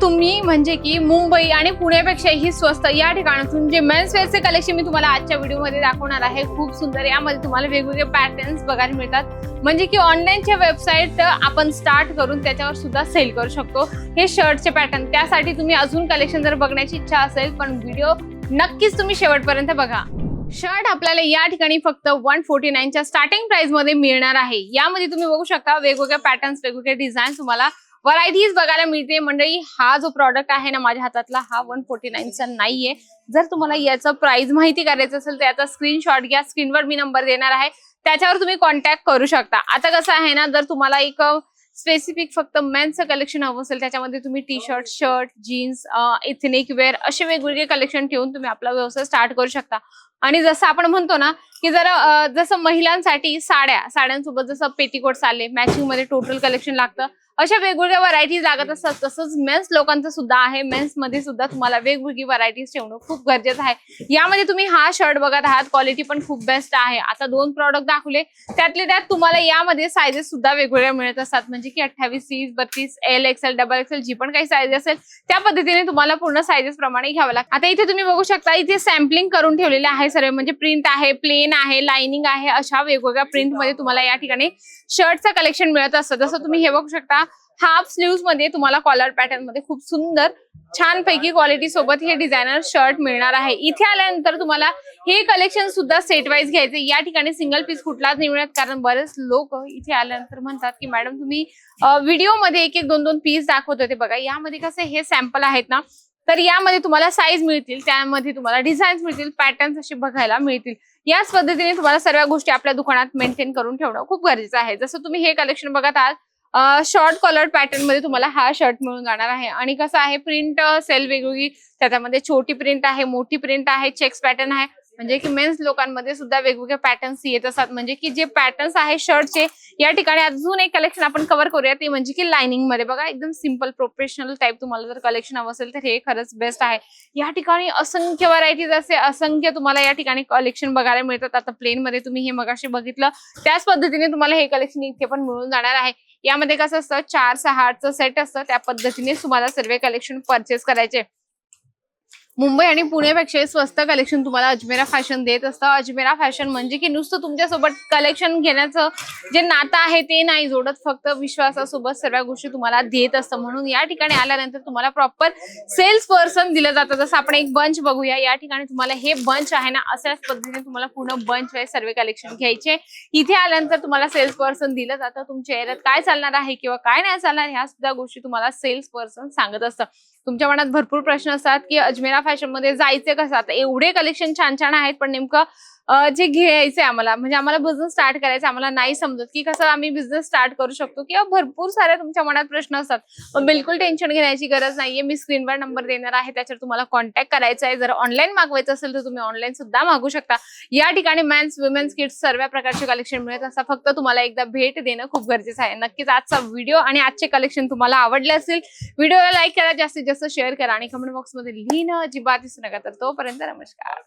तुम्ही म्हणजे की मुंबई आणि पुण्यापेक्षाही स्वस्त या ठिकाणातून जे मेन्स वेअरचे कलेक्शन मी तुम्हाला आजच्या व्हिडिओमध्ये दाखवणार आहे खूप सुंदर यामध्ये तुम्हाला वेगवेगळे पॅटर्न्स बघायला मिळतात. म्हणजे की ऑनलाईनच्या वेबसाईट आपण स्टार्ट करून त्याच्यावर सुद्धा सेल करू शकतो. हे शर्टचे पॅटर्न त्यासाठी तुम्ही अजून कलेक्शन जर बघण्याची इच्छा असेल पण व्हिडिओ नक्कीच तुम्ही शेवटपर्यंत बघा. शर्ट आपल्याला या ठिकाणी फक्त वन फोर्टी नाईनच्या स्टार्टिंग प्राइसमध्ये मिळणार आहे. यामध्ये तुम्ही बघू शकता वेगवेगळ्या पॅटर्न्स वेगवेगळे डिझाईन तुम्हाला व्हरायटीज बघायला मिळते. मंडळी हा जो प्रॉडक्ट आहे ना माझ्या हातातला हा वन फोर्टी नाईनचा नाहीये. जर तुम्हाला याचं प्राइस माहिती करायचं असेल तर याचा स्क्रीनशॉट घ्या. स्क्रीनवर मी नंबर देणार आहे. त्याच्यावर तुम्ही कॉन्टॅक्ट करू शकता. आता कसं आहे ना जर तुम्हाला एक स्पेसिफिक फक्त मेन्सचं कलेक्शन हवं असेल त्याच्यामध्ये तुम्ही T shirt shirt jeans ethnic wear असे वेगवेगळे कलेक्शन ठेवून तुम्ही आपला व्यवसाय स्टार्ट करू शकता. आणि जसं आपण म्हणतो ना की जर जसं महिलांसाठी साड्या साड्यांसोबत जसं पेटीकोट आले मॅचिंगमध्ये टोटल कलेक्शन लागतं. अशा वेगवेगळ्या व्हरायटीज लागत असतात. तसंच मेन्स लोकांचं सुद्धा आहे. मेन्समध्ये सुद्धा तुम्हाला वेगवेगळी व्हरायटीज ठेवणं खूप गरजेचं आहे. यामध्ये तुम्ही हा शर्ट बघत आहात. क्वालिटी पण खूप बेस्ट आहे. आता दोन प्रॉडक्ट दाखवले. त्यातले त्यात तुम्हाला यामध्ये सायझेस सुद्धा वेगवेगळ्या मिळत असतात. म्हणजे की अठ्ठावीस तीस बत्तीस एल एक्सेल डबल एक्सेल जी पण काही साईज असेल त्या पद्धतीने तुम्हाला पूर्ण सायझेस प्रमाणे घ्यावं लागतं. आता इथे तुम्ही बघू शकता इथे सॅम्पलिंग करून ठेवलेले आहे सर्व म्हणजे प्रिंट आहे प्लेन आहे लाइनिंग आहे अशा वेगवेगळ्या प्रिंटमध्ये तुम्हाला या ठिकाणी शर्टचं कलेक्शन मिळत असतं. जसं तुम्ही हे बघू शकता हाफ स्लीव्हमध्ये तुम्हाला कॉलर पॅटर्नमध्ये खूप सुंदर छान पैकी क्वालिटी सोबत हे डिझायनर शर्ट मिळणार आहे. इथे आल्यानंतर तुम्हाला हे कलेक्शन सुद्धा सेट वाईज घ्यायचे. या ठिकाणी सिंगल पीस कुठलाच नाही मिळत कारण बरेच लोक इथे आल्यानंतर म्हणतात की मॅडम तुम्ही व्हिडिओमध्ये एक एक दोन दोन पीस दाखवत होते बघा. यामध्ये कसं हे सॅम्पल आहेत ना तर यामध्ये तुम्हाला साईज मिळतील त्यामध्ये तुम्हाला डिझाईन्स मिळतील पॅटर्न्स असे बघायला मिळतील. याच पद्धतीने तुम्हाला सर्व गोष्टी आपल्या दुकानात मेंटेन करून ठेवणं खूप गरजेचं आहे. जसं तुम्ही हे कलेक्शन बघत आहात शॉर्ट कलर पॅटर्नमध्ये तुम्हाला हा शर्ट मिळून जाणार आहे. आणि कसं आहे प्रिंट सेल वेगवेगळी त्याच्यामध्ये छोटी प्रिंट आहे मोठी प्रिंट आहे चेक्स पॅटर्न आहे. म्हणजे की मेन्स लोकांमध्ये सुद्धा वेगवेगळे पॅटर्न्स येत असतात. म्हणजे की जे पॅटर्न्स आहे शर्टचे या ठिकाणी अजून एक कलेक्शन आपण कव्हर करूया. ते म्हणजे की लाइनिंगमध्ये. बघा एकदम सिंपल प्रोफेशनल टाईप तुम्हाला जर कलेक्शन हवं असेल तर हे खरंच बेस्ट आहे. या ठिकाणी असंख्य व्हरायटीज असे असंख्य तुम्हाला या ठिकाणी कलेक्शन बघायला मिळतात. आता प्लेन मध्ये तुम्ही हे मगाशी बघितलं. त्याच पद्धतीने तुम्हाला हे कलेक्शन इथे पण मिळून जाणार आहे. यामध्ये कसं असतं? चार सहा आठचं सेट असतं. त्या पद्धतीने तुम्हाला सर्व कलेक्शन परचेस करायचे. मुंबई आणि पुण्यापेक्षा स्वस्त कलेक्शन तुम्हाला अजमेरा फॅशन देत असतं. अजमेरा फॅशन म्हणजे की नुसतं तुमच्यासोबत कलेक्शन घेण्याचं जे नातं आहे ते नाही जोडत. फक्त विश्वासासोबत सर्व गोष्टी तुम्हाला देत असतं. म्हणून या ठिकाणी आल्यानंतर तुम्हाला प्रॉपर सेल्स पर्सन दिलं जातं. जसं आपण एक बंच बघूया. या ठिकाणी तुम्हाला हे बंच आहे ना अशाच पद्धतीने तुम्हाला पूर्ण बंच वाईज सर्व कलेक्शन घ्यायचे. इथे आल्यानंतर तुम्हाला सेल्स पर्सन दिलं जातं. तुमच्या एरियात काय चालणार आहे किंवा काय नाही चालणार ह्या सुद्धा गोष्टी तुम्हाला सेल्स पर्सन सांगत असतं. तुमच्या मनात भरपूर प्रश्न असतात की अजमेरा फॅशनमध्ये जायचे कसं? आता एवढे कलेक्शन छान छान आहेत पण नेमकं जे घ्यायचे आम्हाला. म्हणजे आम्हाला बिझनेस स्टार्ट करायचा आम्हाला नाही समजत की कसं आम्ही बिझनेस स्टार्ट करू शकतो किंवा भरपूर साऱ्या तुमच्या मनात प्रश्न असतात. बिलकुल टेन्शन घेण्याची गरज नाहीये. मी स्क्रीनवर नंबर देणार आहे. त्याच्यावर तुम्हाला कॉन्टॅक्ट करायचा आहे जर ऑनलाईन मागवायचं असेल तर तुम्ही ऑनलाईन सुद्धा मागू शकता. या ठिकाणी मॅन्स वुमेन्स किड्स सर्व प्रकारचे कलेक्शन मिळत असतात. फक्त तुम्हाला एकदा भेट देणं खूप गरजेचं आहे. नक्कीच आजचा व्हिडिओ आणि आजचे कलेक्शन तुम्हाला आवडले असेल. व्हिडिओला लाईक करा. जास्तीत जास्त शेअर करा आणि कमेंट बॉक्समध्ये लिहिणं अजिबात दिसू नका. तर तोपर्यंत नमस्कार.